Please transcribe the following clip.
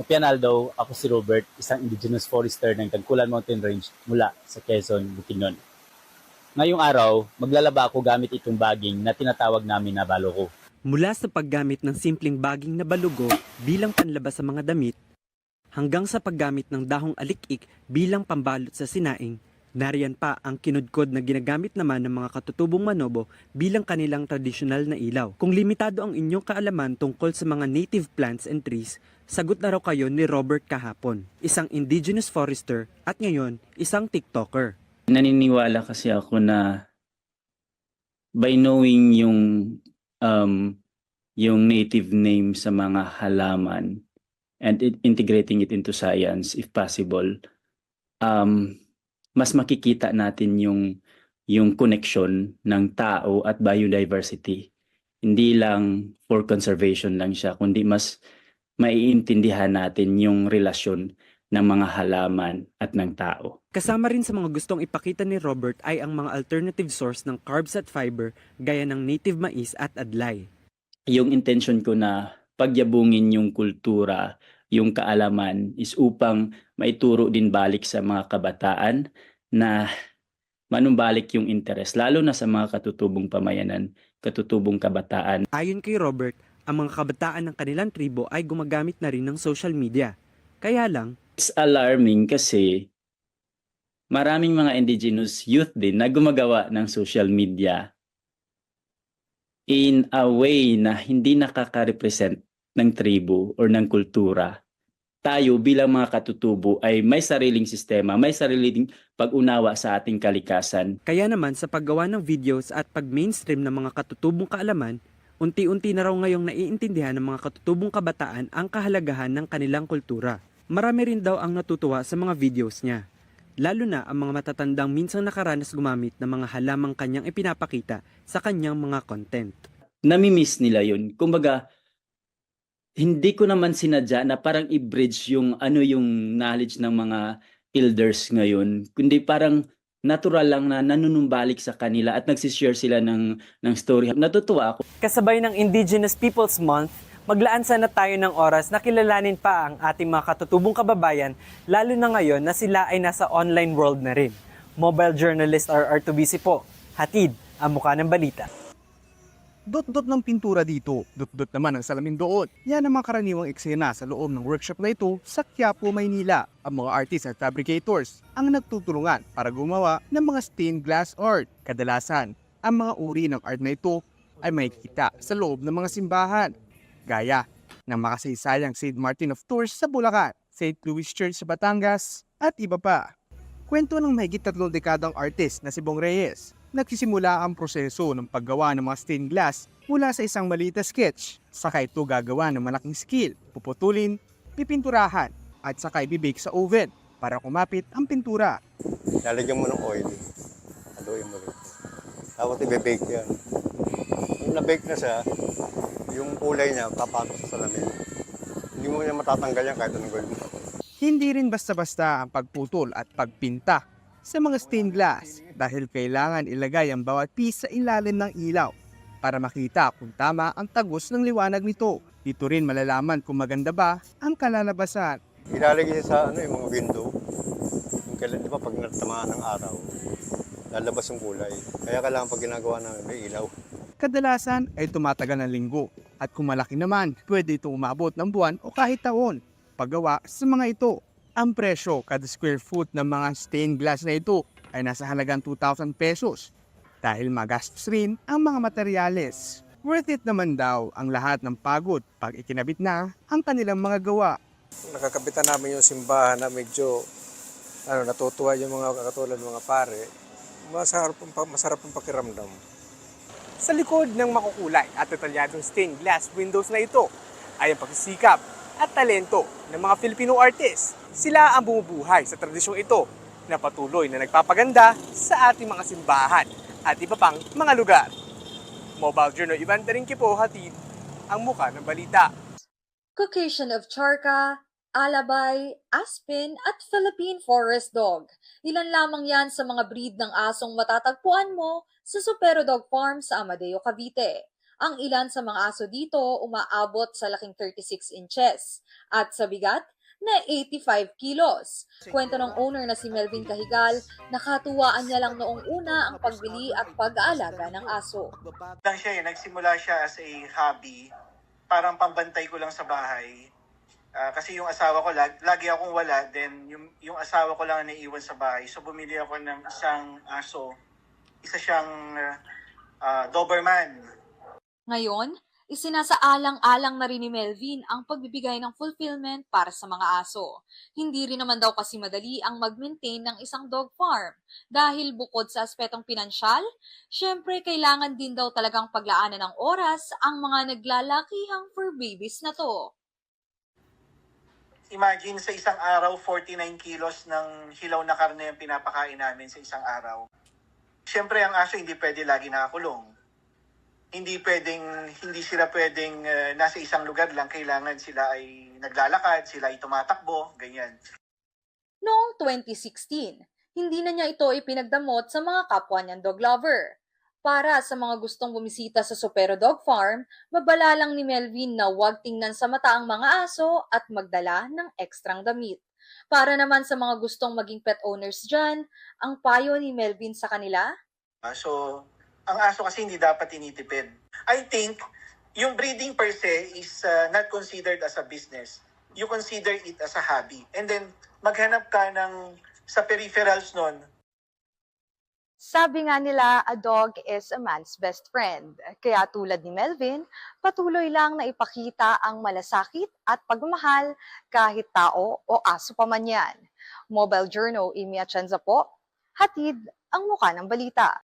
Mapianal daw, ako si Robert, isang indigenous forester ng Tagkulan Mountain Range mula sa Quezon, Bukidnon. Ngayong araw, maglalaba ako gamit itong baging na tinatawag namin na baloko. Mula sa paggamit ng simpleng baging na balugo bilang panlabas sa mga damit, hanggang sa paggamit ng dahong alikik bilang pambalot sa sinaing, nariyan pa ang kinudkod na ginagamit naman ng mga katutubong manobo bilang kanilang tradisyonal na ilaw. Kung limitado ang inyong kaalaman tungkol sa mga native plants and trees, sagot na raw kayo ni Robert kahapon, isang indigenous forester at ngayon isang TikToker. naniniwala kasi ako na by knowing yung um, yung native name sa mga halaman and integrating it into science if possible um, mas makikita natin yung yung connection ng tao at biodiversity hindi lang for conservation lang siya kundi mas maiintindihan natin yung relasyon ng mga halaman at ng tao Kasama rin sa mga gustong ipakita ni Robert ay ang mga alternative source ng carbs at fiber gaya ng native mais at adlay. yung intention ko na pagyabungin yung kultura, yung kaalaman is upang maituro din balik sa mga kabataan na manumbalik yung interes, lalo na sa mga katutubong pamayanan, katutubong kabataan. Ayon kay Robert, ang mga kabataan ng kanilang tribo ay gumagamit na rin ng social media. Kaya lang, It's alarming kasi maraming mga indigenous youth din na gumagawa ng social media in a way na hindi nakaka-represent ng tribo or ng kultura. Tayo bilang mga katutubo ay may sariling sistema, may sariling pag-unawa sa ating kalikasan. kaya naman sa paggawa ng videos at pag-mainstream ng mga katutubong kaalaman, unti-unti na raw ngayong naiintindihan ng mga katutubong kabataan ang kahalagahan ng kanilang kultura. Marami rin daw ang natutuwa sa mga videos niya. Lalo na ang mga matatandang minsang nakaranas gumamit ng mga halamang kanyang ipinapakita sa kanyang mga content. Namimiss nila yun. Kumbaga, hindi ko naman sinadya na parang i-bridge yung ano yung knowledge ng mga elders ngayon. Kundi parang natural lang na nanunumbalik sa kanila at nagsishare sila ng, ng story. Natutuwa ako. Kasabay ng Indigenous Peoples Month, maglaan sana tayo ng oras na kilalanin pa ang ating mga katutubong kababayan, lalo na ngayon na sila ay nasa online world na rin. Mobile journalist RR2BC po, hatid ang mukha ng balita. Dot-dot ng pintura dito, dot-dot naman ang salamin doon. Yan ang mga karaniwang eksena sa loob ng workshop na ito sa Quiapo, Maynila. Ang mga artists at fabricators ang nagtutulungan para gumawa ng mga stained glass art. Kadalasan, ang mga uri ng art na ito ay makikita sa loob ng mga simbahan. Gaya ng makasaysayang St. Martin of Tours sa Bulacan, St. Louis Church sa Batangas, at iba pa. Kwento ng mahigit tatlong dekadang artist na si Bong Reyes. Nagsisimula ang proseso ng paggawa ng mga stained glass mula sa isang maliit na sketch. Saka ito gagawa ng malaking skill, puputulin, pipinturahan, at saka ibibake sa oven para kumapit ang pintura. Lalagyan mo ng oil. Haluin mo rin. Tapos i-bake yan. Yung na-bake na siya, yung kulay niya papasok sa salamin. Hindi mo niya matatanggal yan kahit anong gawin mo. Hindi rin basta-basta ang pagputol at pagpinta sa mga stained glass dahil kailangan ilagay ang bawat piece sa ilalim ng ilaw para makita kung tama ang tagos ng liwanag nito. Dito rin malalaman kung maganda ba ang kalalabasan. Ilalagay sa ano, yung mga window. Yung kailan, di ba, pag natamaan ng araw, lalabas yung kulay. Kaya kailangan pag ginagawa namin, may ilaw. Kadalasan ay tumatagal ng linggo at kung malaki naman, pwede itong umabot ng buwan o kahit taon. Paggawa sa mga ito, ang presyo kada square foot ng mga stained glass na ito ay nasa halagang 2,000 pesos dahil magastos rin ang mga materyales. Worth it naman daw ang lahat ng pagod pag ikinabit na ang kanilang mga gawa. nakakabitan namin yung simbahan na medyo ano, natutuwa yung mga katulad ng mga pare, masarap masarap ang pakiramdam. Sa likod ng makukulay at detalyadong stained glass windows na ito ay ang pagsisikap at talento ng mga Filipino artists. Sila ang bumubuhay sa tradisyong ito na patuloy na nagpapaganda sa ating mga simbahan at iba pang mga lugar. Mobile Journal Ivan Taringki po hatid ang muka ng balita. Caucasian of Charca, Alabay, Aspen at Philippine Forest Dog. Ilan lamang yan sa mga breed ng asong matatagpuan mo sa Supero Dog Farm sa Amadeo, Cavite. Ang ilan sa mga aso dito umaabot sa laking 36 inches at sa bigat na 85 kilos. Kwento ng owner na si Melvin Cahigal, nakatuwaan niya lang noong una ang pagbili at pag-aalaga ng aso. lang siya eh. Nagsimula siya as a hobby. Parang pambantay ko lang sa bahay. Ah, kasi yung asawa ko, lag, lagi akong wala. Then yung, yung asawa ko lang ang naiwan sa bahay. So bumili ako ng isang aso. Isa siyang ah, Doberman. Ngayon, isinasaalang-alang na rin ni Melvin ang pagbibigay ng fulfillment para sa mga aso. Hindi rin naman daw kasi madali ang mag-maintain ng isang dog farm. Dahil bukod sa aspetong pinansyal, syempre kailangan din daw talagang paglaanan ng oras ang mga naglalakihang fur babies na to. Imagine sa isang araw, 49 kilos ng hilaw na karne ang pinapakain namin sa isang araw. Siyempre, ang aso hindi pwede lagi nakakulong. Hindi pwedeng, hindi sila pwedeng eh, nasa isang lugar lang. Kailangan sila ay naglalakad, sila ay tumatakbo, ganyan. Noong 2016, hindi na niya ito ipinagdamot sa mga kapwa niyang dog lover. Para sa mga gustong bumisita sa Supero Dog Farm, babala lang ni Melvin na huwag tingnan sa mata ang mga aso at magdala ng ekstrang damit. Para naman sa mga gustong maging pet owners dyan, ang payo ni Melvin sa kanila, Ah, So, ang aso kasi hindi dapat tinitipid. I think, yung breeding per se is uh, not considered as a business. You consider it as a hobby. And then, maghanap ka ng sa peripherals nun, Sabi nga nila, a dog is a man's best friend. Kaya tulad ni Melvin, patuloy lang na ipakita ang malasakit at pagmamahal kahit tao o aso pa man yan. Mobile Journal, Imi Atienza po, hatid ang muka ng balita.